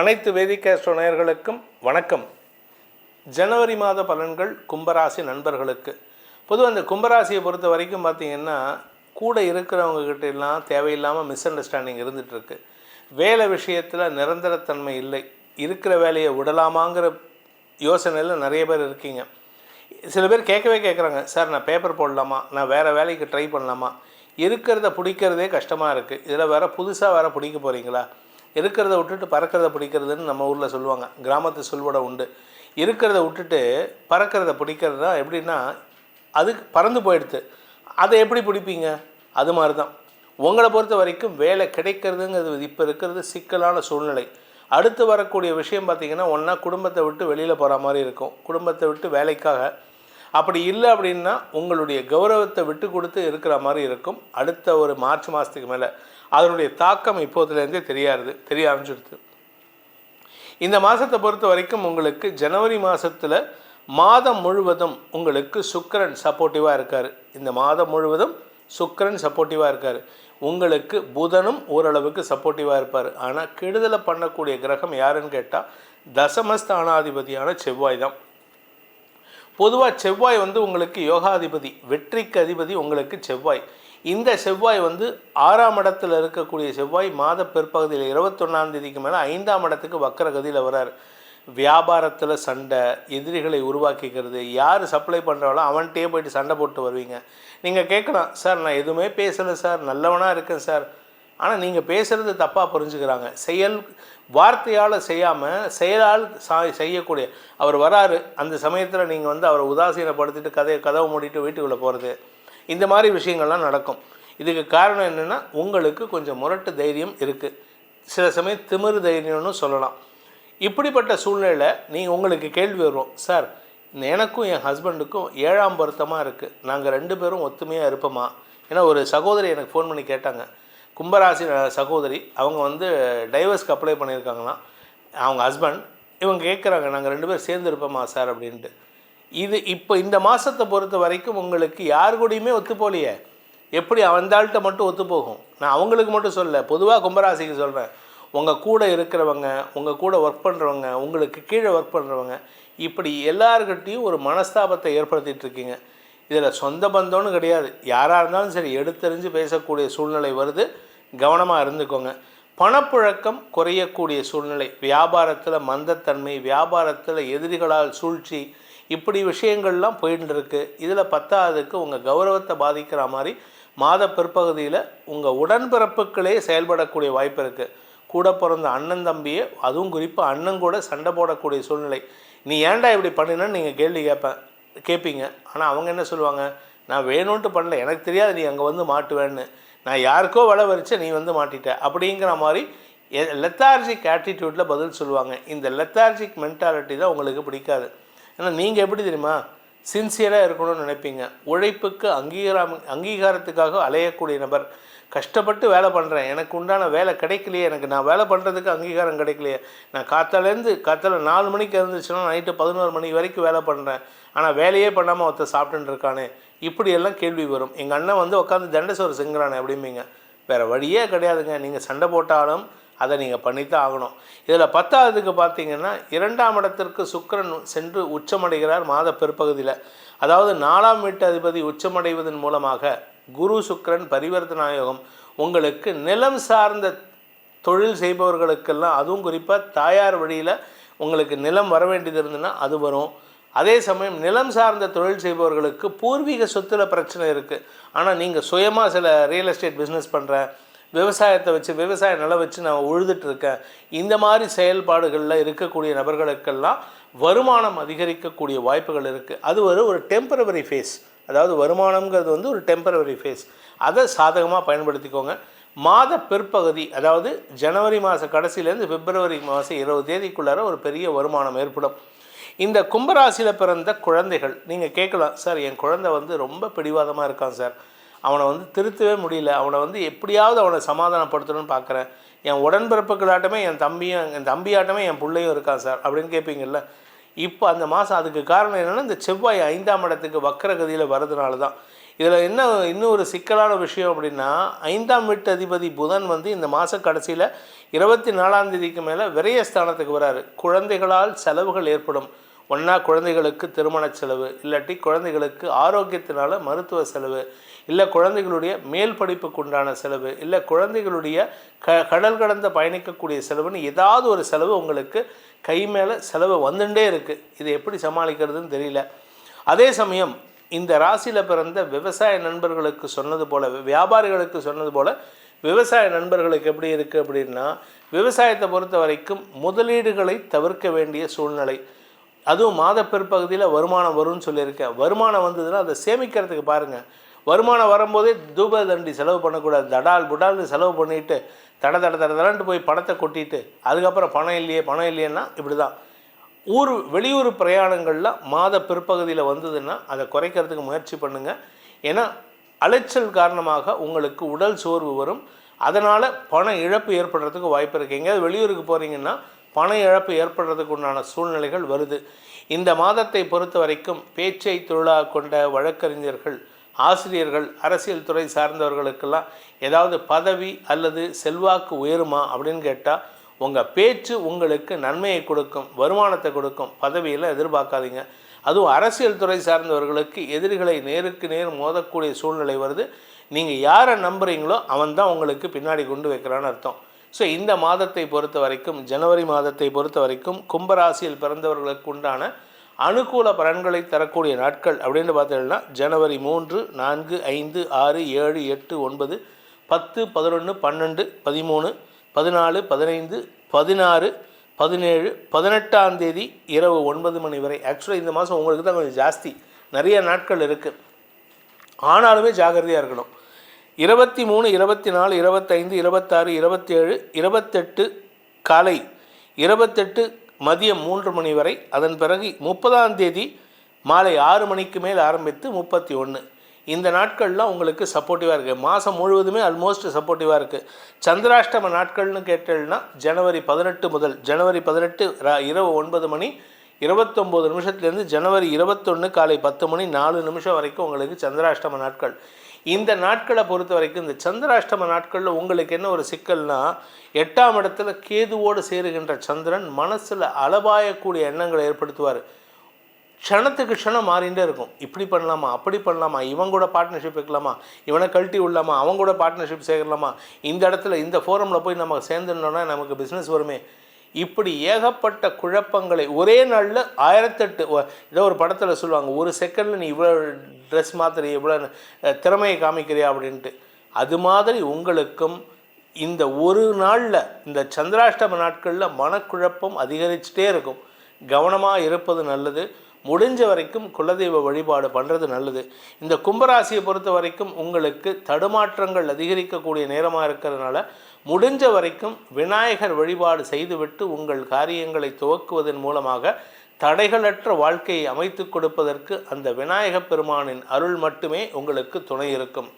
அனைத்து வேதிகேஸ்ட்ரோ நேயர்களுக்கும் வணக்கம். ஜனவரி மாத பலன்கள் கும்பராசி நண்பர்களுக்கு. பொதுவாக இந்த கும்பராசியை பொறுத்த வரைக்கும் பார்த்திங்கன்னா கூட இருக்கிறவங்கக்கிட்ட எல்லாம் தேவையில்லாமல் மிஸ் அண்டர்ஸ்டாண்டிங் இருந்துகிட்ருக்கு வேலை விஷயத்தில் நிரந்தரத்தன்மை இல்லை. இருக்கிற வேலையை விடலாமாங்கிற யோசனையில் நிறைய பேர் இருக்கீங்க. சில பேர் கேட்கவே கேட்குறாங்க சார் நான் பேப்பர் போடலாமா? நான் வேறு வேலைக்கு ட்ரை பண்ணலாமா? இருக்கிறத பிடிக்கிறதே கஷ்டமாக இருக்குது இதில் வேறு புதுசாக வேறு பிடிக்க போகிறீங்களா இருக்கிறத விட்டுட்டு பறக்கிறத பிடிக்கிறதுன்னு நம்ம ஊரில் சொல்லுவாங்க. கிராமத்து சொல்வட உண்டு. இருக்கிறத விட்டுட்டு பறக்கிறத பிடிக்கிறதா எப்படின்னா அது பறந்து போயிடுது. அதை எப்படி பிடிப்பீங்க? அது மாதிரி தான் உங்களை பொறுத்த வரைக்கும் வேலை கிடைக்கிறதுங்கிறது இப்போ இருக்கிறது சிக்கலான சூழ்நிலை. அடுத்து வரக்கூடிய விஷயம் பார்த்திங்கன்னா ஒன்றா குடும்பத்தை விட்டு வெளியில் போகிற மாதிரி இருக்கும். குடும்பத்தை விட்டு வேலைக்காக. அப்படி இல்லை அப்படின்னா உங்களுடைய கௌரவத்தை விட்டு கொடுத்து இருக்கிற மாதிரி இருக்கும். அடுத்த ஒரு மார்ச் மாதத்துக்கு மேலே. அதனுடைய தாக்கம் இப்போதுலேருந்தே தெரியாது தெரிய ஆரம்பிச்சிடுது. இந்த மாதத்தை பொறுத்த வரைக்கும் உங்களுக்கு ஜனவரி மாதத்தில் மாதம் முழுவதும் உங்களுக்கு சுக்கரன் சப்போர்ட்டிவாக இருக்கார். இந்த மாதம் முழுவதும் சுக்கரன் சப்போர்ட்டிவாக இருக்கார். உங்களுக்கு புதனும் ஓரளவுக்கு சப்போர்ட்டிவாக இருப்பார். ஆனால் கெடுதலை பண்ணக்கூடிய கிரகம் யாருன்னு கேட்டால் தசமஸ்தானாதிபதியான செவ்வாய் தான். பொதுவாக செவ்வாய் வந்து உங்களுக்கு யோகாதிபதி வெற்றிக்கு அதிபதி உங்களுக்கு செவ்வாய். இந்த செவ்வாய் வந்து ஆறாம் இடத்தில் இருக்கக்கூடிய செவ்வாய் மாத பிற்பகுதியில் இருபத்தொன்னாம் தேதிக்கு மேலே ஐந்தாம் இடத்துக்கு வக்கரகதியில் வரார். வியாபாரத்தில் சண்டை எதிரிகளை உருவாக்கிக்கிறது யார் சப்ளை பண்ணுறாலோ அவன்கிட்டயே போயிட்டு சண்டை போட்டு வருவீங்க. நீங்கள் கேட்கலாம் சார் நான் எதுவுமே பேசலை சார். நல்லவனாக இருக்கேன் சார். ஆனால் நீங்கள் பேசுகிறது தப்பாக புரிஞ்சுக்கிறாங்க. செயல் வார்த்தையால் செய்யாமல் செயலால் சா செய்யக்கூடிய அவர் வராரு. அந்த சமயத்தில் நீங்கள் வந்து அவரை உதாசீனப்படுத்திட்டு கதையை கதவை மூடிட்டு வீட்டுக்குள்ளே போகிறது இந்த மாதிரி விஷயங்கள்லாம் நடக்கும். இதுக்கு காரணம் என்னென்னா உங்களுக்கு கொஞ்சம் முரட்டு தைரியம் இருக்குது சில சமயம் திமிரு தைரியம்னு சொல்லலாம். இப்படிப்பட்ட சூழ்நிலையில் நீங்கள் உங்களுக்கு கேள்வி வரும் சார் எனக்கும் என் ஹஸ்பண்டுக்கும் ஏழாம் பொருத்தமாக இருக்குது நாங்கள் ரெண்டு பேரும் ஒத்துமையாக இருப்போமா? ஏன்னா ஒரு சகோதரி எனக்கு ஃபோன் பண்ணி கேட்டாங்க. கும்பராசி சகோதரி அவங்க வந்து டைவர்ஸ்க்கு அப்ளை பண்ணியிருக்காங்களாம். அவங்க ஹஸ்பண்ட் இவங்க கேட்குறாங்க நாங்கள் ரெண்டு பேரும் சேர்ந்து இருப்போமா சார்? அப்படின்ட்டு. இது இப்போ இந்த மாதத்தை பொறுத்த வரைக்கும் உங்களுக்கு யார் கூடயுமே ஒத்து எப்படி அவந்தாள்கிட்ட மட்டும் ஒத்து போகும்? நான் அவங்களுக்கு மட்டும் சொல்ல பொதுவாக கும்பராசிக்கு சொல்கிறேன் உங்கள் கூட இருக்கிறவங்க உங்கள் கூட ஒர்க் பண்ணுறவங்க உங்களுக்கு கீழே ஒர்க் பண்ணுறவங்க இப்படி எல்லாருக்கிட்டேயும் ஒரு மனஸ்தாபத்தை ஏற்படுத்திகிட்டு இருக்கீங்க. இதில் சொந்த பந்தம்னு கிடையாது. யாராக இருந்தாலும் சரி எடுத்தறிஞ்சு பேசக்கூடிய சூழ்நிலை வருது. கவனமாக இருந்துக்கோங்க. பணப்புழக்கம் குறையக்கூடிய சூழ்நிலை. வியாபாரத்தில் மந்தத்தன்மை வியாபாரத்தில் எதிரிகளால் சூழ்ச்சி இப்படி விஷயங்கள்லாம் போயிட்டு இருக்கு இதில் பத்தாவதுக்கு உங்கள் கௌரவத்தை பாதிக்கிற மாதிரி மாத பிற்பகுதியில் உங்கள் உடன்பிறப்புகளே செயல்படக்கூடிய வாய்ப்பு இருக்குது கூட பிறந்த அண்ணன் தம்பியை அதுவும் குறிப்பாக அண்ணன் கூட சண்டை போடக்கூடிய சூழ்நிலை. நீ ஏன்டா இப்படி பண்ணினன்னு நீங்கள் கேள்வி கேட்பேன் கேட்பீங்க ஆனால் அவங்க என்ன சொல்லுவாங்க? நான் வேணும்ன்ட்டு பண்ணல. எனக்கு தெரியாது நீ அங்கே வந்து மாட்டுவேன்னு. நான் யாருக்கோ வலை வரிச்ச நீ வந்து மாட்டிட்ட. அப்படிங்கிற மாதிரி லெத்தார்ஜிக் ஆட்டிடியூட்டில் பதில் சொல்லுவாங்க. இந்த லெத்தார்ஜிக் மென்டாலிட்டி தான் உங்களுக்கு பிடிக்காது. ஏன்னா நீங்கள் எப்படி தெரியுமா? சின்சியராக இருக்கணும்னு நினைப்பீங்க. உழைப்புக்கு அங்கீகாரம் அங்கீகாரத்துக்காக அலையக்கூடிய நபர். கஷ்டப்பட்டு வேலை பண்ணுறேன் எனக்கு உண்டான வேலை கிடைக்கலையே. எனக்கு நான் வேலை பண்ணுறதுக்கு அங்கீகாரம் கிடைக்கலையே. நான் காத்தாலேருந்து காத்தால நாலு மணிக்கு இருந்துச்சுன்னா நைட்டு பதினோரு மணி வரைக்கும் வேலை பண்ணுறேன் ஆனால் வேலையே பண்ணாமல் ஒருத்தர் சாப்பிட்டுன்னு இருக்கானே? இப்படியெல்லாம் கேள்வி வரும். எங்கள் அண்ணன் வந்து உட்காந்து தண்டசோறு செங்குறானே அப்படிம்பீங்க. வேறு வழியே கிடையாதுங்க. நீங்கள் சண்டை போட்டாலும் அதை நீங்கள் பண்ணித்தான் ஆகணும். இதில் பத்தாவதுக்கு பார்த்தீங்கன்னா இரண்டாம் இடத்திற்கு சுக்கிரன் சென்று உச்சமடைகிறார் மாத பிற்பகுதியில். அதாவது நாலாம் வீட்டு அதிபதி உச்சமடைவதன் மூலமாக குரு சுக்கரன் பரிவர்த்தனாயோகம் உங்களுக்கு நிலம் சார்ந்த தொழில் செய்பவர்களுக்கெல்லாம் அதுவும் குறிப்பாக தாயார் வழியில் உங்களுக்கு நிலம் வர வேண்டியது இருந்ததுன்னா அது வரும். அதே சமயம் நிலம் சார்ந்த தொழில் செய்பவர்களுக்கு பூர்வீக சொத்துல பிரச்சனை இருக்குது ஆனால் நீங்கள் சுயமாக சில ரியல் எஸ்டேட் பிஸ்னஸ் பண்ணுற விவசாயத்தை வச்சு விவசாய நிலம் வச்சு நான் உழுதுட்டு இருக்கேன். இந்த மாதிரி செயல்பாடுகளில் இருக்கக்கூடிய நபர்களுக்கெல்லாம் வருமானம் அதிகரிக்கக்கூடிய வாய்ப்புகள் இருக்குது அது ஒரு ஒரு டெம்பரவரி ஃபேஸ் அதாவது வருமானம்ங்கிறது வந்து ஒரு டெம்பரவரி ஃபேஸ் அதை சாதகமாக பயன்படுத்திக்கோங்க. மாத பிற்பகுதி அதாவது ஜனவரி மாத கடைசியிலேருந்து பிப்ரவரி மாதம் இருபது தேதிக்குள்ளார ஒரு பெரிய வருமானம் ஏற்படும். இந்த கும்பராசியில் பிறந்த குழந்தைகள் நீங்கள் கேட்கலாம் சார் என் குழந்தை வந்து ரொம்ப பிடிவாதமாக இருக்கான் சார். அவனை வந்து திருத்தவே முடியல. அவனை வந்து எப்படியாவது அவனை சமாதானப்படுத்தணும்னு பார்க்குறேன் என் உடன்பிறப்புகளாட்டமே என் தம்பியும் என் தம்பியாட்டமே என் பிள்ளையும் இருக்கான் சார் அப்படின்னு கேட்பீங்கள்ல இப்போ அந்த மாதம் அதுக்கு காரணம் என்னென்னா இந்த செவ்வாய் ஐந்தாம் இடத்துக்கு வக்கரகதியில் வர்றதுனால தான் இதில் என்ன இன்னும் ஒரு சிக்கலான விஷயம் அப்படின்னா ஐந்தாம் வீட்டு அதிபதி புதன் வந்து இந்த மாத கடைசியில் இருபத்தி நாலாம் தேதிக்கு மேலே விரயஸ்தானத்துக்கு வராரு. குழந்தைகளால் செலவுகள் ஏற்படும். ஒன்றா குழந்தைகளுக்கு திருமண செலவு இல்லாட்டி குழந்தைகளுக்கு ஆரோக்கியத்தினால மருத்துவ செலவு இல்லை குழந்தைகளுடைய மேல் படிப்புக்கு உண்டான செலவு இல்லை குழந்தைகளுடைய க கடல் கடந்த பயணிக்கக்கூடிய செலவுன்னு ஏதாவது ஒரு செலவு உங்களுக்கு கை மேலே செலவு வந்துட்டே இருக்குது இதை எப்படி சமாளிக்கிறதுன்னு தெரியல. அதே சமயம் இந்த ராசியில் பிறந்த விவசாய நண்பர்களுக்கு சொன்னது போல் வியாபாரிகளுக்கு சொன்னது போல் விவசாய நண்பர்களுக்கு எப்படி இருக்குது அப்படின்னா விவசாயத்தை பொறுத்த வரைக்கும் முதலீடுகளை தவிர்க்க வேண்டிய சூழ்நிலை. அதுவும் மாத பிற்பகுதியில் வருமானம் வரும்னு சொல்லியிருக்கேன். வருமானம் வந்ததுன்னா அதை சேமிக்கிறதுக்கு பாருங்கள் வருமானம் வரும்போதே தூப தண்டி செலவு பண்ணக்கூடாது. தடால் புடால்னு செலவு பண்ணிட்டு தட தட தட தடன்ட்டு போய் பணத்தை கொட்டிட்டு அதுக்கப்புறம் பணம் இல்லையே பணம் இல்லையேன்னா இப்படி தான் ஊர் வெளியூர் பிரயாணங்களில் மாத பிற்பகுதியில் வந்ததுன்னா அதை குறைக்கிறதுக்கு முயற்சி பண்ணுங்கள் ஏன்னா அலைச்சல் காரணமாக உங்களுக்கு உடல் சோர்வு வரும். அதனால் பண இழப்பு ஏற்படுறதுக்கு வாய்ப்பு இருக்குது எங்கேயாவது வெளியூருக்கு போகிறீங்கன்னா பண இழப்பு ஏற்படுறதுக்கு உண்டான சூழ்நிலைகள் வருது. இந்த மாதத்தை பொறுத்த வரைக்கும் பேச்சை தொழிலாக கொண்ட வழக்கறிஞர்கள் ஆசிரியர்கள் அரசியல் துறை சார்ந்தவர்களுக்கெல்லாம் ஏதாவது பதவி அல்லது செல்வாக்கு உயருமா அப்படின்னு கேட்டால் உங்கள் பேச்சு உங்களுக்கு நன்மையை கொடுக்கும் வருமானத்தை கொடுக்கும் பதவியில் எதிர்பார்க்காதீங்க. அதுவும் அரசியல் துறை சார்ந்தவர்களுக்கு எதிரிகளை நேருக்கு நேர் மோதக்கூடிய சூழ்நிலை வருது. நீங்கள் யாரை நம்புகிறீங்களோ அவன் தான் உங்களுக்கு பின்னாடி கொண்டு வைக்கிறான்னு அர்த்தம். ஸோ இந்த மாதத்தை பொறுத்த வரைக்கும் ஜனவரி மாதத்தை பொறுத்த வரைக்கும் கும்பராசியில் பிறந்தவர்களுக்கு உண்டான அனுகூல பலன்களை தரக்கூடிய நாட்கள் அப்படின்னு பார்த்தீங்கன்னா ஜனவரி மூன்று நான்கு ஐந்து ஆறு ஏழு எட்டு ஒன்பது பத்து பதினொன்று பன்னெண்டு பதிமூணு பதினாலு பதினைந்து பதினாறு பதினேழு பதினெட்டாம் தேதி இரவு ஒன்பது மணி வரை. ஆக்சுவலாக இந்த மாதம் உங்களுக்கு தான் கொஞ்சம் ஜாஸ்தி. நிறைய நாட்கள் இருக்குது ஆனாலுமே ஜாகிரதையாக இருக்கணும். இருபத்தி மூணு இருபத்தி நாலு இருபத்தைந்து இருபத்தாறு இருபத்தேழு இருபத்தெட்டு காலை இருபத்தெட்டு மதியம் மூன்று மணி வரை. அதன் பிறகு முப்பதாம் தேதி மாலை ஆறு மணிக்கு மேல் ஆரம்பித்து முப்பத்தி ஒன்று இந்த நாட்கள்லாம் உங்களுக்கு சப்போர்ட்டிவாக இருக்குது மாதம் முழுவதுமே ஆல்மோஸ்ட் சப்போர்ட்டிவாக இருக்குது சந்திராஷ்டம நாட்கள்னு கேட்டேன்னா ஜனவரி பதினெட்டு முதல் ஜனவரி பதினெட்டு ரா- இரவு ஒன்பது மணி இருபத்தொம்போது நிமிஷத்துலேருந்து ஜனவரி இருபத்தொன்று காலை பத்து மணி நாலு நிமிஷம் வரைக்கும் உங்களுக்கு சந்திராஷ்டம நாட்கள். இந்த நாட்களை பொறுத்த வரைக்கும் இந்த சந்திராஷ்டம நாட்களில் உங்களுக்கு என்ன ஒரு சிக்கல்னா எட்டாம் இடத்துல கேதுவோடு சேருகின்ற சந்திரன் மனசில் அளவாயக்கூடிய எண்ணங்களை ஏற்படுத்துவார். க்ஷணத்துக்கு க்ஷணம் மாறிண்டே இருக்கும். இப்படி பண்ணலாமா? அப்படி பண்ணலாமா? இவன் கூட பார்ட்னர்ஷிப் வைக்கலாமா? இவனை கழட்டி விடலாமா? அவன் கூட பார்ட்னர்ஷிப் சேர்க்கலாமா இந்த இடத்துல இந்த ஃபோரமில் போய் நம்ம சேர்ந்துருந்தோன்னா நமக்கு பிஸ்னஸ் வருமே. இப்படி ஏகப்பட்ட குழப்பங்களை ஒரே நாளில் ஆயிரத்தெட்டு ஏதோ ஒரு படத்தில் சொல்லுவாங்க ஒரு செகண்டில் நீ இவ்வளோ ட்ரெஸ் மாத்திரை இவ்வளோ திறமையை காமிக்கிறியா அப்படின்ட்டு. அது மாதிரி உங்களுக்கும் இந்த ஒரு நாளில் இந்த சந்திராஷ்டம நாட்களில் மனக்குழப்பம் அதிகரிச்சுட்டே இருக்கும். கவனமாக இருப்பது நல்லது. முடிஞ்ச வரைக்கும் குலதெய்வ வழிபாடு பண்ணுறது நல்லது. இந்த கும்பராசியை பொறுத்த வரைக்கும் உங்களுக்கு தடுமாற்றங்கள் அதிகரிக்கக்கூடிய நேரமாக இருக்கிறதுனால முடிஞ்ச வரைக்கும் விநாயகர் வழிபாடு செய்துவிட்டு உங்கள் காரியங்களை துவக்குவதன் மூலமாக தடைகளற்ற வாழ்க்கையை அமைத்து கொடுப்பதற்கு அந்த விநாயகப் பெருமானின் அருள் மட்டுமே உங்களுக்கு துணை இருக்கும்.